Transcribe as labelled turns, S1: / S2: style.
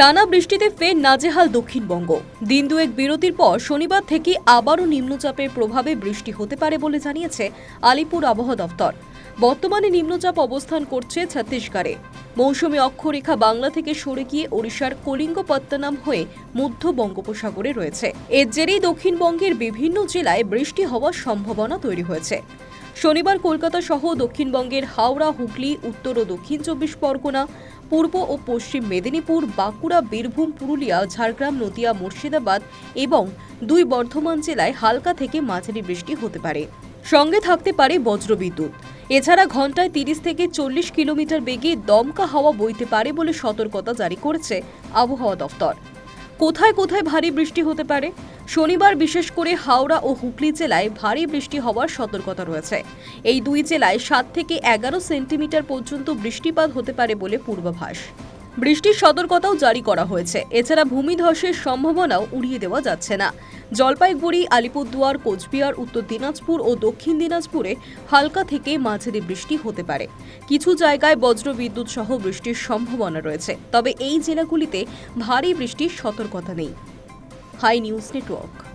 S1: টানা বৃষ্টিতে ফের নাজেহাল দক্ষিণবঙ্গ। দিন দুয়েক বিরতির পর শনিবার থেকে আবারও নিম্নচাপের প্রভাবে বৃষ্টি হতে পারে বলে জানিয়েছে আলিপুর আবহাওয়া দফতর বর্তমানে নিম্নচাপ অবস্থান করছে ছত্তিশগড়ে। মৌসুমী অক্ষরেখা বাংলা থেকে সরে গিয়ে ওড়িশার কলিঙ্গপত্তনম হয়ে মধ্য বঙ্গোপসাগরে রয়েছে। এর জেরেই দক্ষিণবঙ্গের বিভিন্ন জেলায় বৃষ্টি হওয়ার সম্ভাবনা তৈরি হয়েছে। শনিবার কলকাতা সহ দক্ষিণবঙ্গের হাওড়া, হুগলি, উত্তর ও দক্ষিণ চব্বিশ পরগনা, পূর্ব ও পশ্চিম মেদিনীপুর, বাঁকুড়া, বীরভূম, পুরুলিয়া, ঝাড়গ্রাম, নদিয়া, মুর্শিদাবাদ এবং দুই বর্ধমান জেলায় হালকা থেকে মাঝারি বৃষ্টি হতে পারে। সঙ্গে থাকতে পারে বজ্রবিদ্যুৎ। এছাড়া ঘন্টায় তিরিশ থেকে চল্লিশ কিলোমিটার বেগে দমকা হাওয়া বইতে পারে বলে সতর্কতা জারি করেছে আবহাওয়া দফতর। কোথায় কোথায় ভারী বৃষ্টি হতে পারে? শনিবার বিশেষ করে হাওড়া ও হুগলি জেলায় ভারী বৃষ্টি হওয়ার সতর্কতা রয়েছে। এই দুই জেলায় সাত থেকে এগারো সেন্টিমিটার পর্যন্ত বৃষ্টিপাত হতে পারে বলে পূর্বাভাস। বৃষ্টির সতর্কতাও জারি করা হয়েছে। এছাড়া ভূমিধসের সম্ভাবনাও উড়িয়ে দেওয়া যাচ্ছে না। জলপাইগুড়ি, আলিপুরদুয়ার, কোচবিহার, উত্তর দিনাজপুর ও দক্ষিণ দিনাজপুরে হালকা থেকে মাঝারি বৃষ্টি হতে পারে। কিছু জায়গায় বজ্রবিদ্যুৎ সহ বৃষ্টির সম্ভাবনা রয়েছে। তবে এই জেলাগুলিতে ভারী বৃষ্টির সতর্কতা নেই। High news network